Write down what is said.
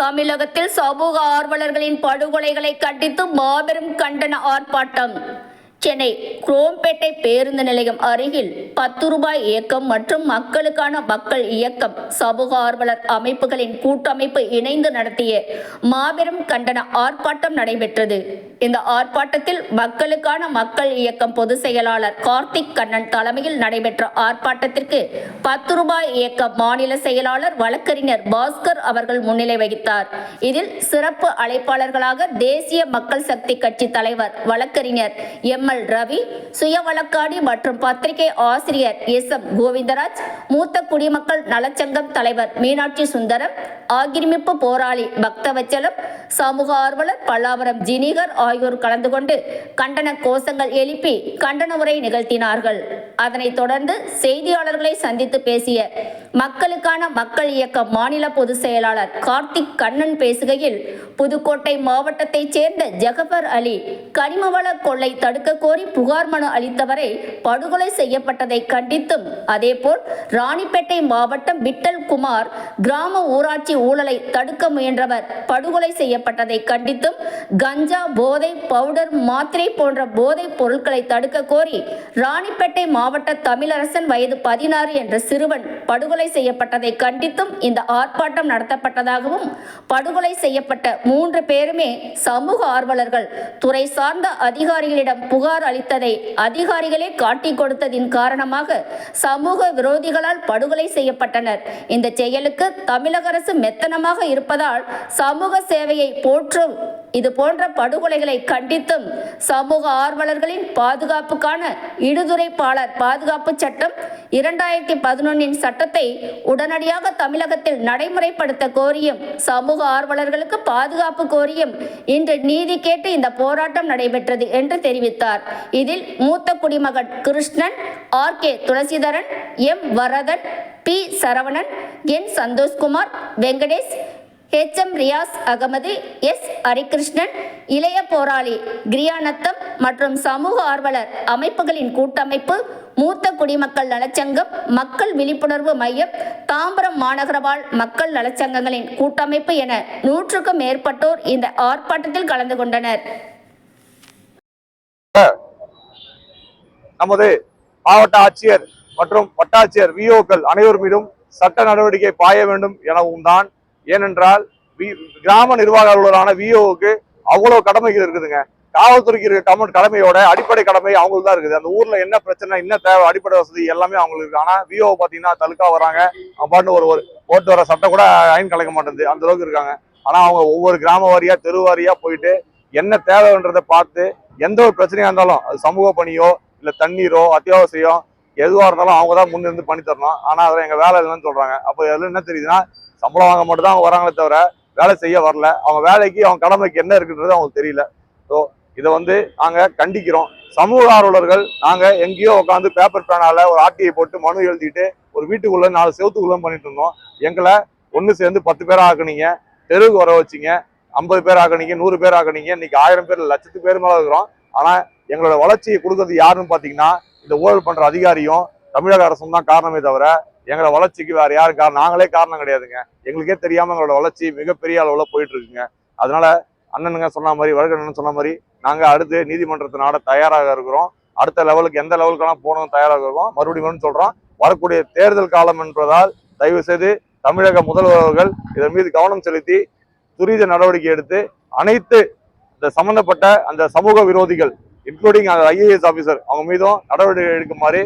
தமிழகத்தில் சமூக ஆர்வலர்களின் படுகொலைகளை கண்டித்து மாபெரும் கண்டன ஆர்ப்பாட்டம். சென்னை குரோம்பேட்டை பேருந்து நிலையம் அருகில் பத்து ரூபாய் இயக்கம் மற்றும் மக்களுக்கான மக்கள் இயக்கம் சமூக ஆர்வலர் அமைப்புகளின் கூட்டமைப்பு இணைந்து நடத்திய மாபெரும் கண்டன ஆர்ப்பாட்டம் நடைபெற்றது. இந்த ஆர்ப்பாட்டத்தில் மக்களுக்கான மக்கள் இயக்கம் பொதுச் செயலாளர் கார்த்திக் கண்ணன் தலைமையில் நடைபெற்ற ஆர்ப்பாட்டத்திற்கு பத்து ரூபாய் இயக்க மாநில செயலாளர் வழக்கறிஞர் பாஸ்கர் அவர்கள் முன்னிலை வகித்தார். இதில் சிறப்பு அழைப்பாளர்களாக தேசிய மக்கள் சக்தி கட்சி தலைவர் வழக்கறிஞர் எம் எல் ரவி சுய வழக்காடி மற்றும் பத்திரிகை ஆசிரியர் எஸ் எம் கோவிந்தராஜ் மூத்த குடிமக்கள் நலச்சங்கம் தலைவர் மீனாட்சி சுந்தரம் ஆக்கிரமிப்பு போராளி பக்தவச்சலம் சமூக ஆர்வலர் பல்லாவரம் ஜினிகர் ஆகியோர் கலந்து கொண்டு கண்டன கோஷங்கள் எழுப்பி கண்டன உரை நிகழ்த்தினார்கள். அதனைத் தொடர்ந்து செய்தியாளர்களை சந்தித்து பேசிய மக்களுக்கான மக்கள் இயக்க மாநில பொதுச் செயலாளர் கார்த்திக் கண்ணன் பேசுகையில் புதுக்கோட்டை மாவட்டத்தைச் சேர்ந்த ஜெகபர் அலி கனிமவள கொள்ளை தடுக்க கோரி புகார் மனு அளித்தவரை படுகொலை செய்யப்பட்டதை கண்டித்தும் அதேபோல் ராணிப்பேட்டை மாவட்டம் விட்டல் குமார் கிராம ஊராட்சி ஊழலை தடுக்க முயன்றவர் படுகொலை செய்யப்பட்டதை கண்டித்தும் கஞ்சா போதை பவுடர் மாத்திரை போன்ற போதைப் பொருட்களை தடுக்க கோரி ராணிப்பேட்டை மாவட்ட தமிழரசன் வயது பதினாறு என்ற சிறுவன் படுகொலை செய்யப்பட்டதை கண்டித்தும் இந்த ஆர்ப்பாட்டம் நடத்தப்பட்டதாகவும் படுகொலை செய்யப்பட்ட மூன்று பேருமே சமூக ஆர்வலர்கள். துறை சார்ந்த அதிகாரிகளிடம் புகார் அளித்ததை அதிகாரிகளே காட்டிக் கொடுத்ததின் காரணமாக சமூக விரோதிகளால் படுகொலை செய்யப்பட்டனர். இந்த செயலுக்கு தமிழக அரசு மெத்தனமாக இருப்பதால் சமூக சேவையை போற்றும் இது போன்ற படுகொலைகளை கண்டித்தும் சமூக ஆர்வலர்களின் பாதுகாப்புக்கான இடுதுரைப்பாளர் பாதுகாப்பு சட்டம் இரண்டாயிரத்தி பதினொன்னின் சட்டத்தை உடனடியாக தமிழகத்தில் நடைமுறைப்படுத்த கோரியும் சமூக ஆர்வலர்களுக்கு பாதுகாப்பு கோரியும் இன்று நீதி கேட்டு இந்த போராட்டம் நடைபெற்றது என்று தெரிவித்தார். இதில் மூத்த குடிமகன் Krishnan R. K. Thulasidharan M. Varadhan P. Saravanan N. Santhoshkumar Venkatesh H M Riyaz Ahamed S Harikrishnan இளைய போராளி கிரியானத்தம் மற்றும் சமூக ஆர்வலர் அமைப்புகளின் கூட்டமைப்பு மூத்த குடிமக்கள் நலச்சங்கம் மக்கள் விழிப்புணர்வு மையம் தாம்பரம் மாநகரவாழ் மக்கள் நலச்சங்கங்களின் கூட்டமைப்பு என நூற்றுக்கும் மேற்பட்டோர் இந்த ஆர்ப்பாட்டத்தில் கலந்து கொண்டனர். நமது மாவட்ட ஆட்சியர் மற்றும் வட்டாட்சியர் விஓக்கள் அனைவர் மீதும் சட்ட நடவடிக்கை பாய வேண்டும் எனவும் தான் ஏனென்றால் வி- கிராம நிர்வாக அலுவலரான விஓவுக்கு அவ்வளவு கடமைகள் இருக்குதுங்க. காவல்துறைக்கு இருக்கிற கடமையோட அடிப்படை கடமை அவங்களுக்கு தான் இருக்குது. அந்த ஊர்ல என்ன பிரச்சனை என்ன தேவை அடிப்படை வசதி எல்லாமே அவங்களுக்கு இருக்கு. ஆனா விஓ பாத்தீங்கன்னா தலுக்கா வராங்க. அப்பாட்டு ஒரு ஒரு ஓட்டு வர சட்டம் கூட அயன் கலைக்க மாட்டேங்குது. அந்த அளவுக்கு இருக்காங்க. ஆனா அவங்க ஒவ்வொரு கிராம வாரியா தெரு வாரியா போயிட்டு என்ன தேவைன்றதை பார்த்து எந்த ஒரு பிரச்சனையா இருந்தாலும் அது சமூக பணியோ இல்ல தண்ணீரோ அத்தியாவசியம் எதுவா இருந்தாலும் அவங்க தான் முன்னிருந்து பண்ணி தரணும். ஆனா அதில் எங்க வேலை இல்லைன்னு சொல்றாங்க. அப்போ அதில் என்ன தெரியுதுன்னா சம்பளம் வாங்க மட்டும் தான் அவங்க வராங்களே தவிர வேலை செய்ய வரல. அவங்க வேலைக்கு அவங்க கடமைக்கு என்ன இருக்குன்றது அவங்களுக்கு தெரியல. ஸோ இதை வந்து நாங்கள் கண்டிக்கிறோம். சமூக ஆர்வலர்கள் நாங்கள் எங்கேயோ உட்காந்து பேப்பர் பேனால ஒரு ஆர்டிஐ போட்டு மனு எழுதிட்டு ஒரு வீட்டுக்குள்ள நாலு செவத்துக்குள்ள பண்ணிட்டு இருந்தோம். எங்களை ஒன்று சேர்ந்து பத்து பேர் ஆக்குனீங்க. தெருவுக்கு வர வச்சிங்க. ஐம்பது பேர் ஆக்குனீங்க நூறு பேர் ஆக்குனீங்க. இன்னைக்கு ஆயிரம் பேர் லட்சத்து பேர் மேலே இருக்கிறோம். ஆனால் எங்களோட வளர்ச்சியை கொடுக்கறது யாருன்னு பார்த்தீங்கன்னா இந்த ஊழல் பண்ணுற அதிகாரியும் தமிழக அரசும் தான் காரணமே தவிர எங்களோட வளர்ச்சிக்கு வேற யாரும் காரணம் நாங்களே காரணம் கிடையாதுங்க. எங்களுக்கே தெரியாம எங்களோட வளர்ச்சி மிகப்பெரிய அளவுல போயிட்டு இருக்குங்க. அதனால அண்ணனுங்க சொன்ன மாதிரி வழக்கண்ணன் சொன்ன மாதிரி நாங்க அடுத்து நீதிமன்றத்தை நாட தயாராக இருக்கிறோம். அடுத்த லெவலுக்கு எந்த லெவலுக்கெல்லாம் போகணும் தயாராக இருக்கோம் மறுபடியும் சொல்றோம். வரக்கூடிய தேர்தல் காலம் என்பதால் தயவு செய்து தமிழக முதல்வர்கள் இதன் மீது கவனம் செலுத்தி துரித நடவடிக்கை எடுத்து அனைத்து இந்த சம்பந்தப்பட்ட அந்த சமூக விரோதிகள் இன்க்ளூடிங் அந்த ஐஏஎஸ் ஆபீசர் அவங்க மீதும் நடவடிக்கை எடுக்குமாறு